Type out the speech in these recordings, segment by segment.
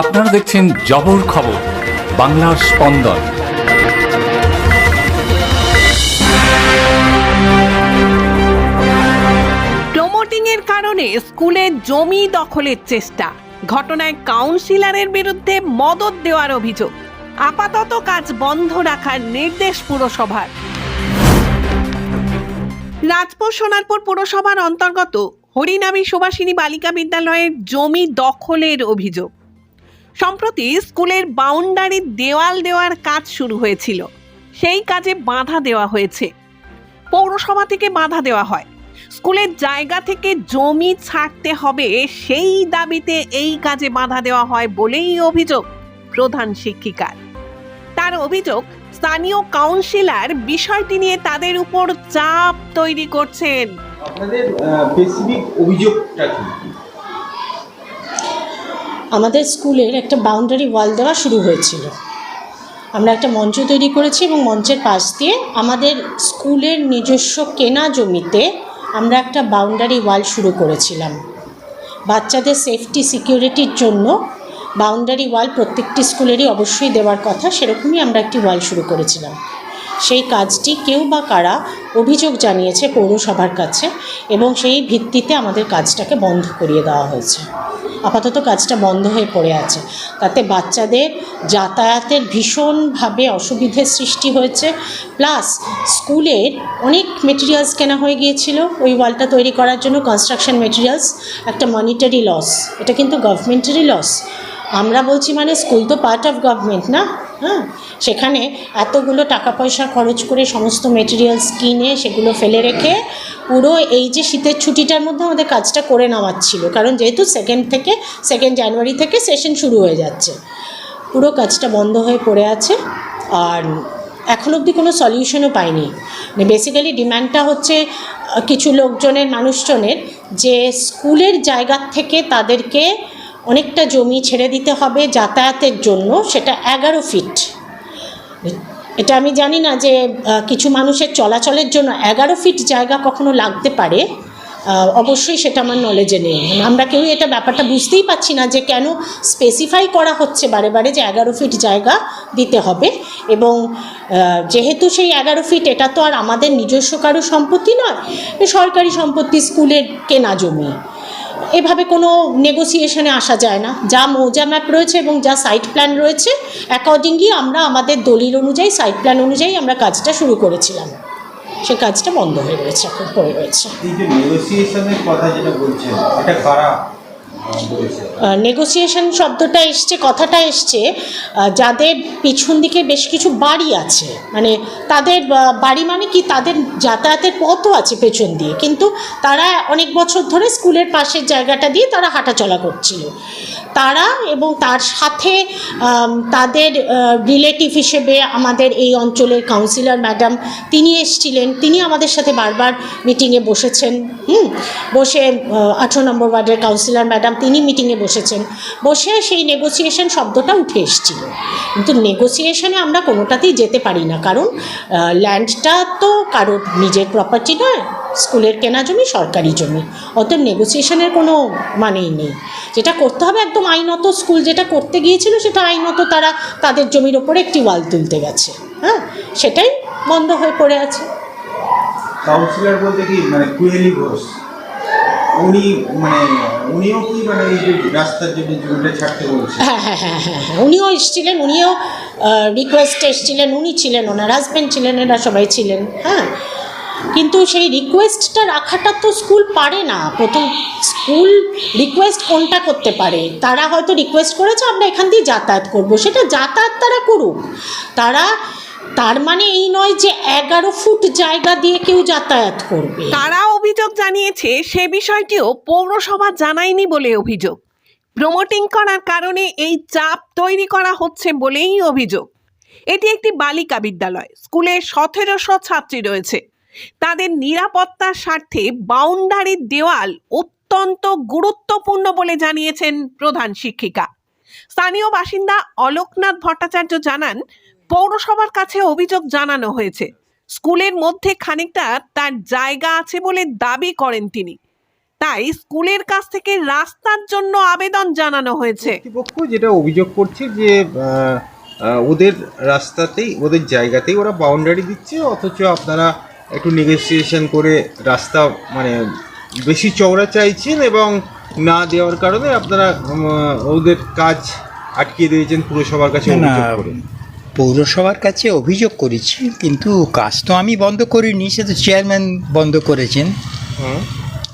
আপনারা দেখছেন জবর খবর, বাংলার স্পন্দন। কারণে স্কুলে জমি দখলের চেষ্টা। ঘটনায় কাউন্সিলরের বিরুদ্ধে মদত দেওয়ার অভিযোগ। আপাতত কাজ বন্ধ রাখার নির্দেশ পুরসভার। রাজপুর সোনারপুর পুরসভার অন্তর্গত হরিনামী সুভাষিনী বালিকা বিদ্যালয়ের জমি দখলের অভিযোগ। সম্প্রতি স্কুলের বাউন্ডারির দেওয়াল দেওয়ার কাজ শুরু হয়েছিল। সেই কাজে বাধা দেওয়া হয়েছে। পৌরসভা থেকে বাধা দেওয়া হয়। স্কুলের জায়গা থেকে জমি ছাড়তে হবে সেই দাবিতে এই কাজে বাধা দেওয়া হয় বলেই অভিযোগ প্রধান শিক্ষিকার। তার অভিযোগ, স্থানীয় কাউন্সিলর বিষয়টি নিয়ে তাদের উপর চাপ তৈরি করছেন। আপনাদের স্পেসিফিক অভিযোগটা কি? আমাদের স্কুলের একটা বাউন্ডারি ওয়াল দেওয়া শুরু হয়েছিল। আমরা একটা মঞ্চ তৈরি করেছি এবং মঞ্চের পাশ দিয়ে আমাদের স্কুলের নিজস্ব কেনা জমিতে আমরা একটা বাউন্ডারি ওয়াল শুরু করেছিলাম। বাচ্চাদের সেফটি সিকিউরিটির জন্য বাউন্ডারি ওয়াল প্রত্যেকটি স্কুলেরই অবশ্যই দেওয়ার কথা, সেরকমই আমরা একটি ওয়াল শুরু করেছিলাম। সেই কাজটি কেউ বা কারা অভিযোগ জানিয়েছে পৌরসভার কাছে এবং সেই ভিত্তিতে আমাদের কাজটাকে বন্ধ করিয়ে দেওয়া হয়েছে। আপাতত কাজটা বন্ধ হয়ে পড়ে আছে। তাতে বাচ্চাদের যাতায়াতের ভীষণভাবে অসুবিধের সৃষ্টি হয়েছে। প্লাস স্কুলের অনেক মেটেরিয়ালস কেনা হয়ে গিয়েছিল। ওই ওয়ালটা তৈরি করার জন্য কনস্ট্রাকশন মেটেরিয়ালস একটা মনিটারি লস এটা কিন্তু গভর্নমেন্টেরই লস আমরা বলছি মানে স্কুল তো পার্ট অফ গভর্নমেন্ট না? হ্যাঁ সেখানে এতগুলো টাকা পয়সা খরচ করে সমস্ত মেটেরিয়ালস কিনে সেগুলো ফেলে রেখে পুরো এই যে শীতের ছুটিটার মধ্যে আমাদের কাজটা করে নেওয়ার ছিল। কারণ যেহেতু সেকেন্ড থেকে সেকেন্ড জানুয়ারি থেকে সেশন শুরু হয়ে যাচ্ছে। পুরো কাজটা বন্ধ হয়ে পড়ে আছে আর এখন অবধি কোনো সলিউশনও পাইনি। মানে বেসিক্যালি ডিমান্ডটা হচ্ছে কিছু লোকজনের, মানুষজনের যে স্কুলের জায়গা থেকে তাদেরকে অনেকটা জমি ছেড়ে দিতে হবে যাতায়াতের জন্য, সেটা এগারো ফিট এটা আমি জানি না যে কিছু মানুষের চলাচলের জন্য এগারো ফিট জায়গা কখনো লাগতে পারে। অবশ্যই সেটা আমার নলেজে নেই। আমরা কেউ এটা ব্যাপারটা বুঝতেই পারছি না যে কেন স্পেসিফাই করা হচ্ছে বারে বারে যে এগারো ফিট জায়গা দিতে হবে। এবং যেহেতু সেই এগারো ফিট এটা তো আর আমাদের নিজস্ব কারও সম্পত্তি নয়, সরকারি সম্পত্তি, স্কুলের কেনা জমি। এভাবে কোনো নেগোসিয়েশনে আসা যায় না। যা মৌজা ম্যাপ রয়েছে এবং যা সাইট প্ল্যান রয়েছে অ্যাকর্ডিংলি আমরা আমাদের দলিল অনুযায়ী সাইট প্ল্যান অনুযায়ী আমরা কাজটা শুরু করেছিলাম। সে কাজটা বন্ধ হয়ে রয়েছে, এখন পড়ে রয়েছে। কথা যেটা বলছেন, এটা নেগোসিয়েশন শব্দটা এসছে, কথাটা এসছে যাদের পিছন দিকে বেশ কিছু বাড়ি আছে মানে তাদের বাড়ি মানে কি, তাদের যাতায়াতের পথও আছে পেছন দিয়ে, কিন্তু তারা অনেক বছর ধরে স্কুলের পাশের জায়গাটা দিয়ে তারা হাঁটাচলা করছিল। তারা এবং তার সাথে তাদের রিলেটিভ হিসেবে আমাদের এই অঞ্চলের কাউন্সিলর ম্যাডাম তিনি এসছিলেন। তিনি আমাদের সাথে বারবার মিটিংয়ে বসেছেন। হুম? বসে আঠেরো নম্বর ওয়ার্ডের কাউন্সিলর ম্যাডাম তিনি মিটিংয়ে বসেছেন। বসে সেই নেগোসিয়েশন শব্দটা উঠে এসেছিল। কিন্তু নেগোসিয়েশনে আমরা কোনোটাতেই যেতে পারি না। কারণ ল্যান্ডটা তো কারোর নিজের প্রপার্টি নয় স্কুলের কেনা জমি সরকারি জমি। অতএব নেগোসিয়েশনের কোনো মানেই নেই। যেটা করতে হবে একদম আইনত স্কুল যেটা করতে গিয়েছিল সেটা আইনত তারা তাদের জমির ওপরে একটি ওয়াল তুলতে গেছে। হ্যাঁ? সেটাই বন্ধ হয়ে পড়ে আছে। কাউন্সিলর বলতে কি মানে কুহেলি ঘোষ উনি মানে উনিও কি মানে এই যে রাস্তার জন্য জমিটা ছাড়তে বলছে? হ্যাঁ হ্যাঁ হ্যাঁ হ্যাঁ হ্যাঁ উনিও এসেছিলেন উনিও রিকোয়েস্টে এসেছিলেন উনি ছিলেন ওনার হাজব্যান্ড ছিলেন এরা সবাই ছিলেন। হ্যাঁ? কিন্তু সেই রিকোয়েস্টটা রাখাটা তো স্কুল পারে না। প্রথম স্কুল রিকোয়েস্ট কোনটা করতে পারে? তারা হয়তো রিকোয়েস্ট করেছে, আমরা এখান দিয়ে যাতায়াত করব। সেটা যাতায়াত তারা করুক। তারা, তার মানে এই নয় যে এগারো ফুট জায়গা দিয়ে কেউ যাতায়াত করবে। তারা অভিযোগ জানিয়েছে সে বিষয়টিও পৌরসভা জানায়নি বলে অভিযোগ। প্রমোটিং করার কারণে এই চাপ তৈরি করা হচ্ছে বলেই অভিযোগ। এটি একটি বালিকা বিদ্যালয়। স্কুলে সতেরোশো ছাত্রী রয়েছে। তাদের নিরাপত্তার স্বার্থে বাউন্ডারির দেওয়াল অত্যন্ত গুরুত্বপূর্ণ বলে জানিয়েছেন প্রধান শিক্ষিকা। স্থানীয় বাসিন্দা অলোকনাথ ভট্টাচার্য জানান, পৌরসভার কাছে অভিযোগ জানানো হয়েছে। স্কুলের মধ্যে খানিকটা তার জায়গা আছে বলে দাবি করেন তিনি। তাই স্কুলের কাছ থেকে রাস্তার জন্য আবেদন জানানো হয়েছে। কর্তৃপক্ষ যেটা অভিযোগ করছে যে ওদের রাস্তাতেই, ওদের জায়গাতেই ওরা বাউন্ডারি দিচ্ছে, অথচ আপনারা একটু নেগোসিয়েশন করে রাস্তা মানে বেশি চওড়া চাইছেন এবং না দেওয়ার কারণে আপনারা ওদের কাজ আটকে দিয়েছেন পুরসভার কাছে না, অভিযোগ করে। পৌরসভার কাছে অভিযোগ করেছি কিন্তু কাজ তো আমি বন্ধ করিনি সে তো চেয়ারম্যান বন্ধ করেছেন।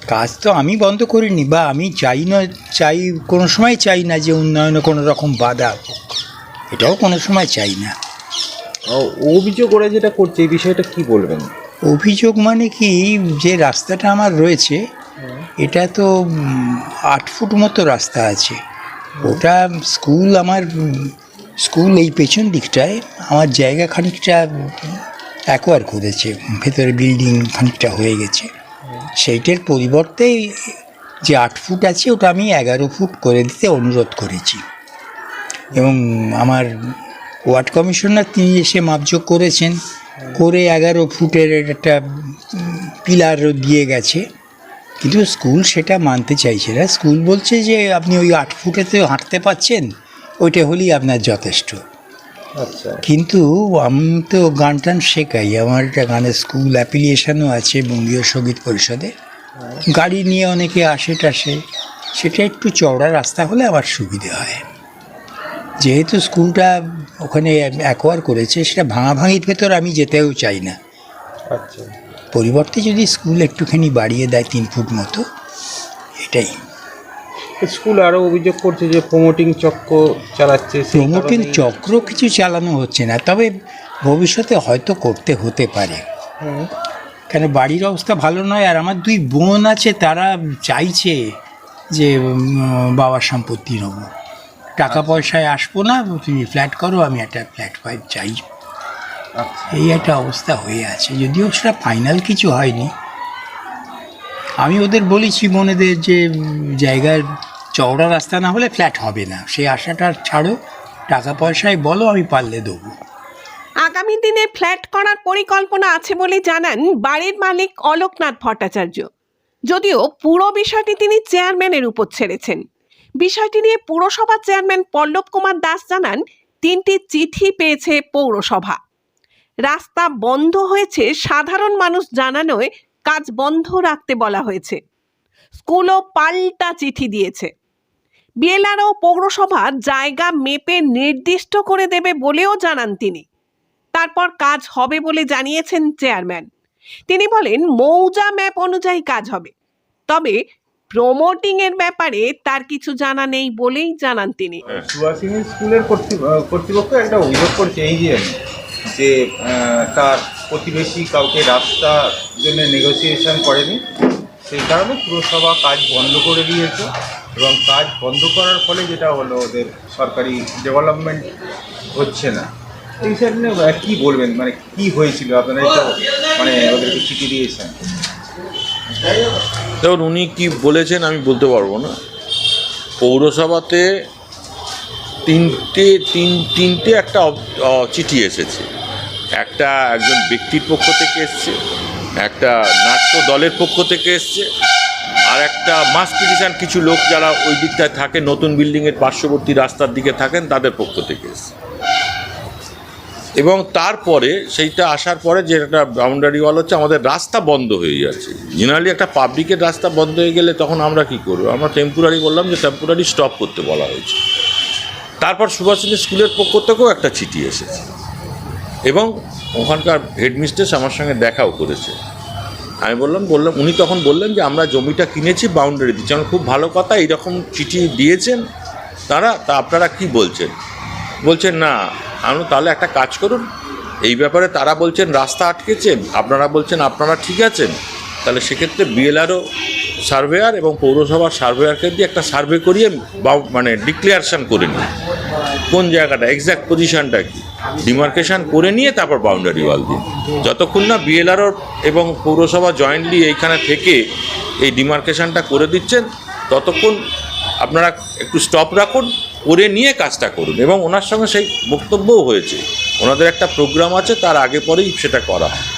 কাজ তো আমি বন্ধ করিনি বা আমি চাই না চাই কোনো সময় চাই না যে উন্নয়নে কোনো রকম বাধা এটাও কোনো সময় চাই না। ও- অভিযোগ ওরা যেটা করছে এই বিষয়টা কি বলবেন? অভিযোগ মানে কি? যে রাস্তাটা আমার রয়েছে, এটা তো আট ফুট মতো রাস্তা আছে। ওটা স্কুল আমার, স্কুল এই পেছন দিকটায়, আমার জায়গা খানিকটা অ্যাকোয়ার করেছে। ভেতরে বিল্ডিং খানিকটা হয়ে গেছে। সেইটার পরিবর্তে যে আট ফুট আছে, ওটা আমি এগারো ফুট করে দিতে অনুরোধ করেছি। এবং আমার ওয়ার্ড কমিশনার তিনি এসে মাপযোগ করেছেন করে এগারো ফুটের একটা পিলার দিয়ে গেছে। কিন্তু স্কুল সেটা মানতে চাইছে না। স্কুল বলছে যে আপনি ওই আট ফুটেতে হাঁটতে পাচ্ছেন ওইটা হলেই আপনার যথেষ্ট। আচ্ছা। কিন্তু আমি তো গান টান শেখাই। আমার একটা গানের স্কুল অ্যাপ্লিকেশনও আছে বঙ্গীয় সংগীত পরিষদে। গাড়ি নিয়ে অনেকে আসে টাসে সেটা একটু চওড়া রাস্তা হলে আমার সুবিধে হয়। যেহেতু স্কুলটা ওখানে অ্যাকোয়ার করেছে সেটা ভাঙাভাঙির ভেতর আমি যেতেও চাই না। আচ্ছা। পরিবর্তে যদি স্কুল একটুখানি বাড়িয়ে দেয় তিন ফুট মতো এটাই। স্কুল আরও অভিযোগ করছে যে প্রমোটিং চক্র চালাচ্ছে প্রমোটিং চক্র কিছু চালানো হচ্ছে না তবে ভবিষ্যতে হয়তো করতে হতে পারে। কেন বাড়ির অবস্থা ভালো নয় আর আমার দুই বোন আছে তারা চাইছে যে বাবার সম্পত্তি নেব। টাকা পয়সায় আসব না তুমি ফ্ল্যাট করো আমি একটা ফ্ল্যাট ফাইভ চাই। আচ্ছা। এই একটা অবস্থা হয়ে আছে যদিও সেটা ফাইনাল কিছু হয়নি। আমি ওদের বলেছি বোনেদের যে জায়গার চওড়া রাস্তা না হলে ফ্ল্যাট হবে না। সেই আশাটা ছাড়ো টাকা পয়সায় বলো আমি পারলে দেবো। আগামী দিনে ফ্ল্যাট করার পরিকল্পনা আছে বলে জানান বাড়ির মালিক অলোকনাথ ভট্টাচার্য। যদিও পুরো বিষয়টি তিনি চেয়ারম্যানের উপর ছেড়েছেন। বিষয়টি নিয়ে পুরসভা চেয়ারম্যান পল্লব কুমার দাস জানান, তিনটি চিঠি পেয়েছে পৌরসভা। রাস্তা বন্ধ হয়েছে, সাধারণ মানুষ জানানোয় কাজ বন্ধ রাখতে বলা হয়েছে। স্কুলও পাল্টা চিঠি দিয়েছে। বিএলআরও পৌরসভা জায়গা মেপে নির্দিষ্ট করে দেবে বলেও জানান তিনি। তারপর কাজ হবে বলে জানিয়েছেন চেয়ারম্যান। তিনি বলেন, মৌজা ম্যাপ অনুযায়ী কাজ হবে। তবে প্রমোটিং এর ব্যাপারে তার কিছু জানা নেই বলেই জানান তিনি। সুহাসিনী স্কুলের কর্তৃ- কর্তৃপক্ষ একটা অভিযোগ করছে এই যে যে তার প্রতিবেশী কাউকে রাস্তার জন্য নেগোসিয়েশন করেনি। সেই কারণে পুরসভা কাজ বন্ধ করে দিয়েছে এবং কাজ বন্ধ করার ফলে যেটা হলো ওদের সরকারি ডেভেলপমেন্ট হচ্ছে না। এই আপনি কী বলবেন? মানে কি হয়েছিল? আপনারা তো মানে ওদেরকে চিঠি দিয়েছেন। দেখুন উনি কি বলেছেন আমি বলতে পারব না। পৌরসভাতে তিনটে, তিন, তিনটে একটা চিঠি এসেছে। একটা একজন ব্যক্তির পক্ষ থেকে এসছে, একটা নাট্য দলের পক্ষ থেকে এসছে, আর একটা মাস পিটিশন কিছু লোক যারা ওই দিকটায় থাকে, নতুন বিল্ডিংয়ের পার্শ্ববর্তী রাস্তার দিকে থাকেন, তাদের পক্ষ থেকে এসছে। এবং তারপরে সেইটা আসার পরে যে একটা বাউন্ডারি ওয়াল হচ্ছে, আমাদের রাস্তা বন্ধ হয়ে যাচ্ছে। জেনারেলি একটা পাবলিকের রাস্তা বন্ধ হয়ে গেলে তখন আমরা কি করব? আমরা টেম্পোরারি বললাম যে টেম্পোরারি স্টপ করতে বলা হয়েছে। তারপর সুভাষিনী স্কুলের পক্ষ থেকেও একটা চিঠি এসেছে। এবং ওখানকার হেডমিস্ট্রেস আমার সঙ্গে দেখাও করেছে। আমি বললাম বললাম, উনি তখন বললেন যে আমরা জমিটা কিনেছি বাউন্ডারি দিচ্ছি। আমার খুব ভালো কথা, এইরকম চিঠি দিয়েছেন তারা, তা আপনারা কি বলছেন? বলছেন, না আমি তাহলে একটা কাজ করুন। এই ব্যাপারে তারা বলছেন, রাস্তা আটকেছেন। আপনারা বলছেন, আপনারা ঠিক আছেন? তাহলে সেক্ষেত্রে বিএলআরও সার্ভেয়ার এবং পৌরসভার সার্ভেয়ারকে দিয়ে একটা সার্ভে করিয়ে মানে ডিক্লেয়ারেশন করে নিন। কোন জায়গাটা এক্স্যাক্ট পজিশনটা কি? ডিমার্কেশন করে নিয়ে তারপর বাউন্ডারি ওয়াল দিন যতক্ষণ না বিএলআরও এবং পৌরসভা জয়েন্টলি এইখানে থেকে এই ডিমার্কেশনটা করে দিচ্ছেন, ততক্ষণ আপনারা একটু স্টপ রাখুন, করে নিয়ে কাজটা করুন। এবং ওনার সঙ্গে সেই বক্তব্যও হয়েছে। ওনাদের একটা প্রোগ্রাম আছে, তার আগে পরেই সেটা করা হয়।